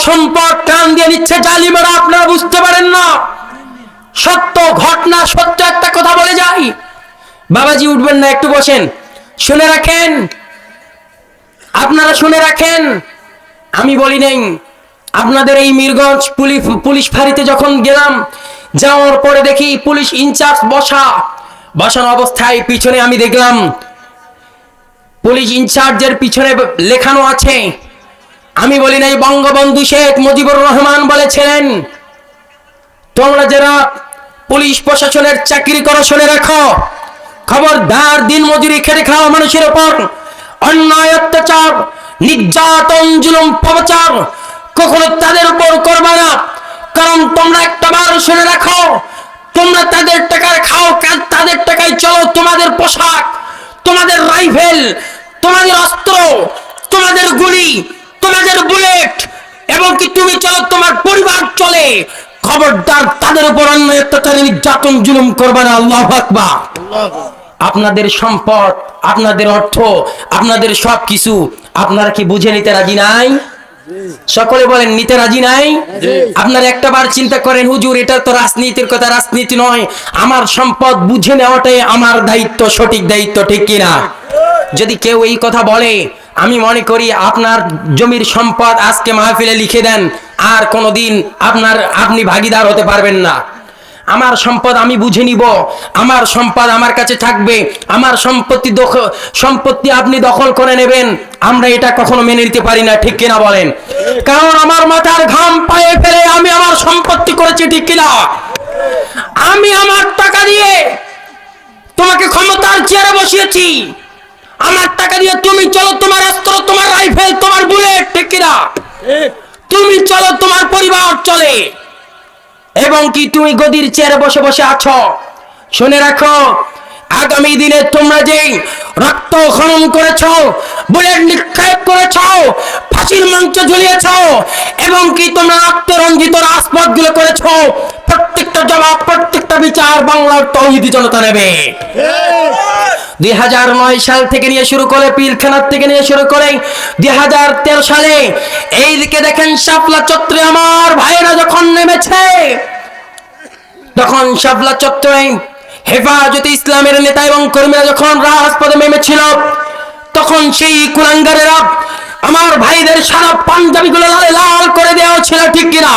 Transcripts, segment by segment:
সম্পদ টান দিয়ে নিচ্ছে জালিমেরা, আপনারা বুঝতে পারেন না। সত্য ঘটনা, সত্য একটা কথা বলে যাই। বাবাজি, উঠবেন না, একটু বসেন। শুনে রাখেন। আপনারা শুনে রাখেন। আমি বলি নেই। আপনাদের এই মিরগঞ্জ পুলিশ পুলিশ ফাঁড়িতে যখন গেলাম, যাওয়ার পরে দেখি পুলিশ ইনচার্জ বসা। বসানো অবস্থায় পিছনে আমি দেখলাম পুলিশ ইনচার্জের পিছনে লেখানো আছে আমি বলি নাই, বঙ্গবন্ধু শেখ মুজিবুর রহমান বলেছিলেন, তোমরা যারা পুলিশ প্রশাসনের চাকরি করো, শুনে রাখো, খবরদার দিন মজুরি খেটে খাওয়া মানুষের ওপর অন্যায় অত্যাচার, নির্যাতন, জুলুম প্রচার কখনো তাদের উপর করবে না। কারণ তোমরা একটা বার শুনে রাখো, তোমরা তাদের টাকায় খাও তাদের টাকায় চলো, তোমাদের পোশাক, তোমাদের রাইফেল, তোমাদের অস্ত্র, তোমাদের গুলি তোমাদের বুলেট এবং কি তুমি চলো তোমার পরিবার চলে? খবরদার তাদের উপর অন্যায় অত্যাচার নির্যাতন জুলুম করবে না। আল্লাহ আকবার। আপনাদের সম্পদ আপনাদের অর্থ আপনাদের সব কিছু আপনারা কি বুঝে নিতে রাজি নাই? সকলে বলেন নিতে রাজি নাই? আপনারা একটা বার চিন্তা করেন হুজুর এটা তো রাজনীতির কথা রাজনীতি নয়। আমার সম্পদ বুঝে নেওয়াটাই আমার দায়িত্ব সঠিক দায়িত্ব ঠিক কিনা? যদি কেউ এই কথা বলে আমি মনে করি আপনার জমির সম্পদ আজকে মাহফিলে লিখে দেন, আর কোনোদিন আপনার আপনি ভাগিদার হতে পারবেন না। আমার সম্পদ আমি বুঝে নিব, আমার সম্পদ আমার কাছে থাকবে, আমার সম্পত্তি সম্পত্তি আপনি দখল করে নেবেন, আমরা এটা কখনো মেনে নিতে পারি না, ঠিক কিনা বলেন? কারণ আমার মাথার ঘাম পায়ে ফেলে আমি আমার সম্পত্তি করেছি, ঠিক কিনা? আমি আমার টাকা দিয়ে তোমাকে ক্ষমতার চেয়ারে বসিয়েছি। আমার টাকা দিয়ে তুমি চলো তোমার অস্ত্র তোমার রাইফেল তোমার বুলেট ঠিক কিনা? তুমি চলো তোমার পরিবার চলে। এবং কি তুমি গদির চেয়ারে বসে বসে আছো? শুনে রাখো আগামী দিনে তোমরা যে রক্ত খনন করেছ বুলেট নিক্ষেপ করেছ ফাঁসির মঞ্চ ঝুলিয়েছ এবং কি তোমরা রক্ত রঞ্জিত রাজপথগুলো করেছ প্রত্যেকটা জবাব প্রত্যেকটা বিচার বাংলার তৌহিদি জনতা নেবে। দুই হাজার নয় সাল থেকে নিয়ে শুরু করে পিলখানার থেকে নিয়ে শুরু করে দুই হাজার তেরো সালে এইদিকে দেখেন শাপলা চত্রে আমার ভাইয়েরা যখন নেমেছে তখন শাপলা চত্বরে হেফাজতে ইসলামের নেতা এবং কর্মীরা যখন রাজপথে নেমেছিল তখন সেই কুলাঙ্গারেরা আমার ভাইদের সারা পাঞ্জাবিগুলো লালে লাল করে দেওয়া ছিল ঠিক কিনা?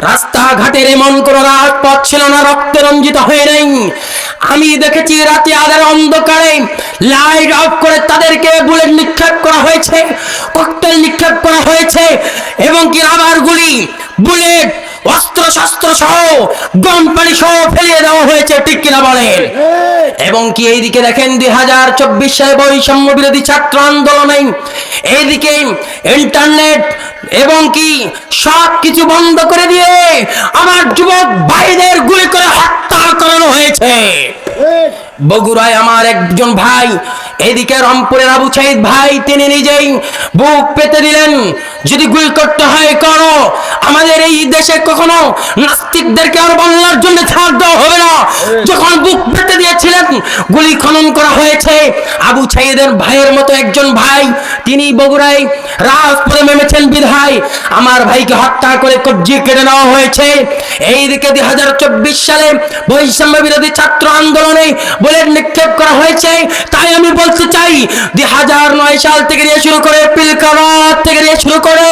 রাস্তাঘাটের এমন কোন রাজপথ ছিল না রক্তে রঞ্জিত হয়ে নেই। আমি দেখেছি রাতে আধার অন্ধকারে লাইট অফ করে তাদেরকে বুলেট নিক্ষেপ করা হয়েছে ককটেল নিক্ষেপ করা হয়েছে এবং কি রাবার গুলি বুলেট অস্ত্র শস্ত্র সহ গম পানি সহ ফেলিয়ে দেওয়া হয়েছে, ঠিক কিনা বলেন? এবং কি এইদিকে দেখেন দুই হাজার চব্বিশ সালে বৈষম্য বিরোধী ছাত্র আন্দোলনে এইদিকে ইন্টারনেট এবং কি সব কিছু বন্ধ করে দিয়ে আমার যুবক ভাইদের গুলি হয়েছে বগুড়ায় আমার একজন ভাই এদিকে রংপুরের আবু সাইদ ভাই তিনি নিজেই বুক পেতে দিলেন। যদি গুলি করতে হয় করো আমাদের এই দেশে কখনো নাস্তিকদেরকে আর বাংলার জন্য ছাড় দেওয়া হবে না। যখন বুক পেতে দিয়েছিলেন গুলি খনন করা হয়েছে। আবু সাইদের ভাইয়ের মতো একজন ভাই তিনি বগুড়ায় রাজপথে নেমেছেন বিধায়। আমার ভাইকে হত্যা করে কবজি কেটে নেওয়া হয়েছে। এইদিকে দুই হাজার চব্বিশ সালে বৈষম্য বিরোধী ছাত্র আন্দোলনে বুলেট নিক্ষেপ করা হয়েছে। তাই আমি বলতে চাই, দুই হাজার নয় সাল থেকে নিয়ে শুরু করে পিলকারাত থেকে নিয়ে শুরু করে,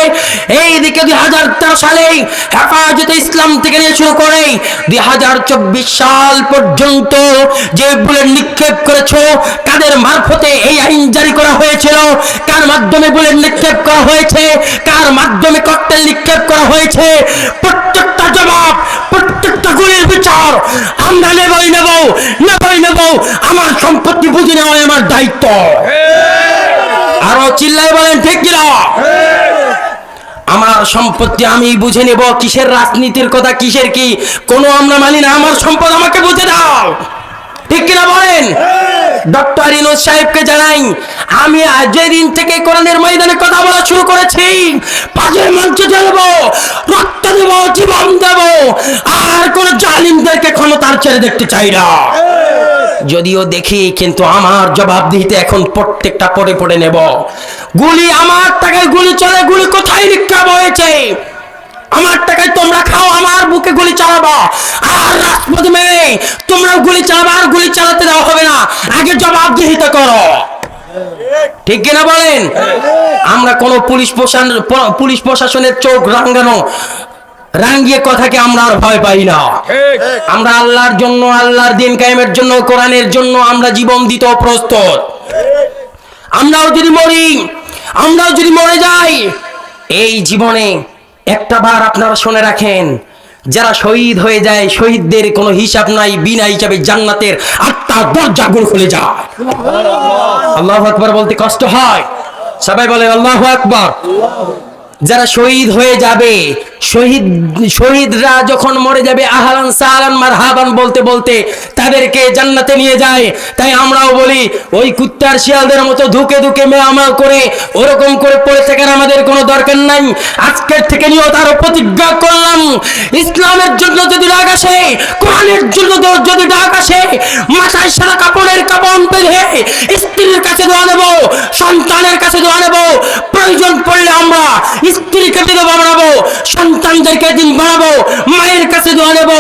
এইদিকে দুই হাজার তেরো সালে হেফাজতে ইসলাম থেকে নিয়ে শুরু করে, দুই হাজার চব্বিশ সাল পর্যন্ত যে বুলেট নিক্ষেপ করেছ, কাদের মারফতে এই আইন জারি করা হয়েছিল, কার মাধ্যমে বুলেট নিক্ষেপ করা হয়েছে? কার মাধ্যমে ককটেল নিক্ষেপ করা হয়েছে? প্রত্যেকটা জবাব, প্রত্যেকটা গুলির বিচার আমরা নেবই নেব নেবই নেব। আমার সম্পত্তি বুঝে নেওয়াই আমার দায়িত্ব। আরও চিল্লাই বলেন, ঠিক কিনা? আমার সম্পত্তি আমি বুঝে নেব। কিসের রাজনীতির কথা, কিসের কি? কোনো আমরা মানি না। আমার সম্পদ আমাকে বুঝে দাও। ঠিক কিনা বলেন? ডক্টর ইনোজ সাহেবকে জানাই, আমি যেদিন থেকে কোরআনের ময়দানে কথা বলা শুরু করেছি পাঁচের মঞ্চে জ্বলবো, রক্ত দেব, জীবন দেব, আর কোন জালিমদেরকে ক্ষমতার ছেড়ে দেখতে চাই না। যদিও দেখি, কিন্তু আমার জবাবদিহিতে এখন প্রত্যেকটা পড়ে পড়ে নেব। গুলি আমার টাকায় গুলি চলে গুলি কোথায় নিক্ষেপ হয়েছে আমার টাকায় তোমরা খাও, আমার বুকে গুলি চালাবা। আর রাজপথে মেয়ে তোমরা গুলি চালাবা, আর গুলি চালাতে আগে জবাবদিহিতা করো। ঠিক কিনা বলেন? আমরা কোন পুলিশ প্রশাসন, পুলিশ প্রশাসনের চোখ রাঙ্গানো রাঙ্গিয়ে কথাকে আমরা আর ভয় পাই না। আমরা আল্লাহর জন্য, আল্লাহর দিন কায়েমের জন্য, কোরআনের জন্য আমরা জীবন দিতেও প্রস্তুত। আমরাও যদি মরি, আমরাও যদি মরে যাই, এই জীবনে একটা বার আপনারা শুনে রাখেন যারা শহীদ হয়ে যায় শহীদদের কোনো হিসাব নাই বিনা হিসাবে জান্নাতের আত্মার দরজাগুলো খুলে যায়। আল্লাহ আকবার বলতে কষ্ট হয়। সবাই বলে আল্লাহ আকবার। যারা শহীদ হয়ে যাবে, শহীদ, শহীদরা যখন মরে যাবে, আহলান সাহালান মারহাবান বলতে বলতে তাদেরকে জান্নাতে নিয়ে যায়। তাই আমরাও বলি, ওই কুত্তার শিয়ালদের মতো ধুকে ধুকে মেয়ামা করে, ওরকম করে পড়ে থাকার আমাদের কোনো দরকার নাই। আজকের থেকে নিয়েও তারও প্রতিজ্ঞা করলাম, ইসলামের জন্য যদি ডাক আসে, কোরআনের জন্য যদি ডাক আসে, মাথায় সারা কাপড়ের কাপড় বেঁধে স্ত্রীর কাছে দোয়া নেব, সন্তানের কাছে দোয়া নেব। প্রয়োজন পড়লে আমরা স্ত্রীকে দিকে বানাবো সন্তানদেরকে দিন বানাবো মায়ের কাছে দোয়া নেব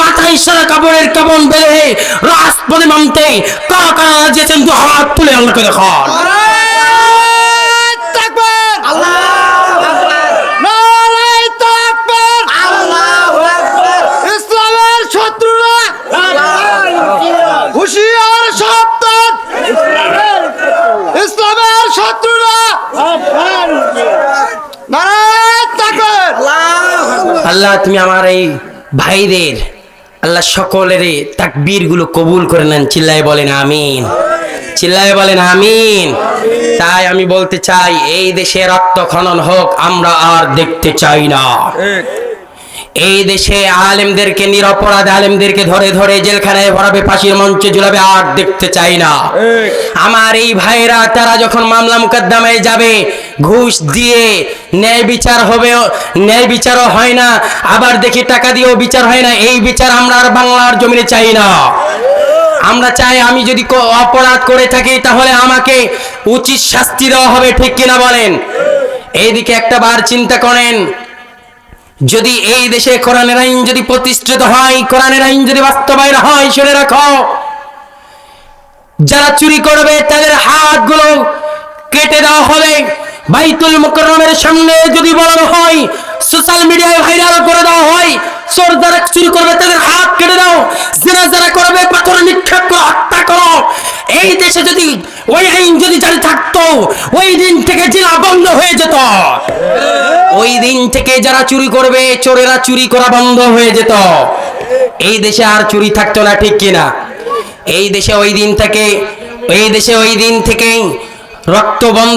মাথায় সারা কাপড়ের কাপড় বেঁধে রাজপথে নামতে কারা কারা যেতেন দু হাত তুলে আল্লাহকে দেখান। ইসলামের শত্রুরা আল্লাহ তুমি আমার এই ভাইদের আল্লাহ সকলের তাকবীরগুলো কবুল করে নেন। চিল্লায় বলেন আমিন। চিল্লায় বলেন আমিন। তাই আমি বলতে চাই এই দেশে রক্ত খনন হোক আমরা আর দেখতে চাই না। এই দেশে আলেমদেরকে নিরপরাধ আলেমদেরকে ধরে ধরে জেলখানায় ভরাবে ফাঁসির মঞ্চে ঝুলাবে আর দেখতে চাই না। আমার এই ভাইরা তারা যখন মামলা মুকদ্দমায় যাবে ঘুষ দিয়ে ন্যায় বিচার হবে ন্যায় বিচারও হয় না। আবার দেখি টাকা দিয়েও বিচার হয় না। এই বিচার আমরা আর বাংলার জমিনে চাই না। আমরা চাই আমি যদি অপরাধ করে থাকি, তাহলে আমাকে উচিত শাস্তি দেওয়া হবে, ঠিক কিনা বলেন? এইদিকে একটা বার চিন্তা করেন। যদি এই দেশে কোরআনের আইন যদি প্রতিষ্ঠিত হয়, কোরআনের আইন যদি বাস্তবায়ন হয়, শুনে রাখো। যারা চুরি করবে, তাদের হাতগুলো কেটে দেওয়া হবে। বাইতুল মুকররমের সামনে যদি বলানো হয় সোশ্যাল মিডিয়ায় ভাইরাল করে দেওয়া হয় চোর চুরি করবে, তাদের হাত কেটে দাও যারা যারা করবে, পাথর নিক্ষেপ করো, হত্যা করো। এই দেশে যদি ওই আইন যদি জারি থাকতো, ওই দিন থেকে জেলা বন্ধ হয়ে যেত। ওই দিন থেকে যারা চুরি করবে, চোরেরা চুরি করা বন্ধ হয়ে যেত। এই দেশে আর চুরি থাকতো না, ঠিক কিনা? এই দেশে ওই দিন থেকে, এই দেশে ওই দিন থেকেই রক্ত বন্ধ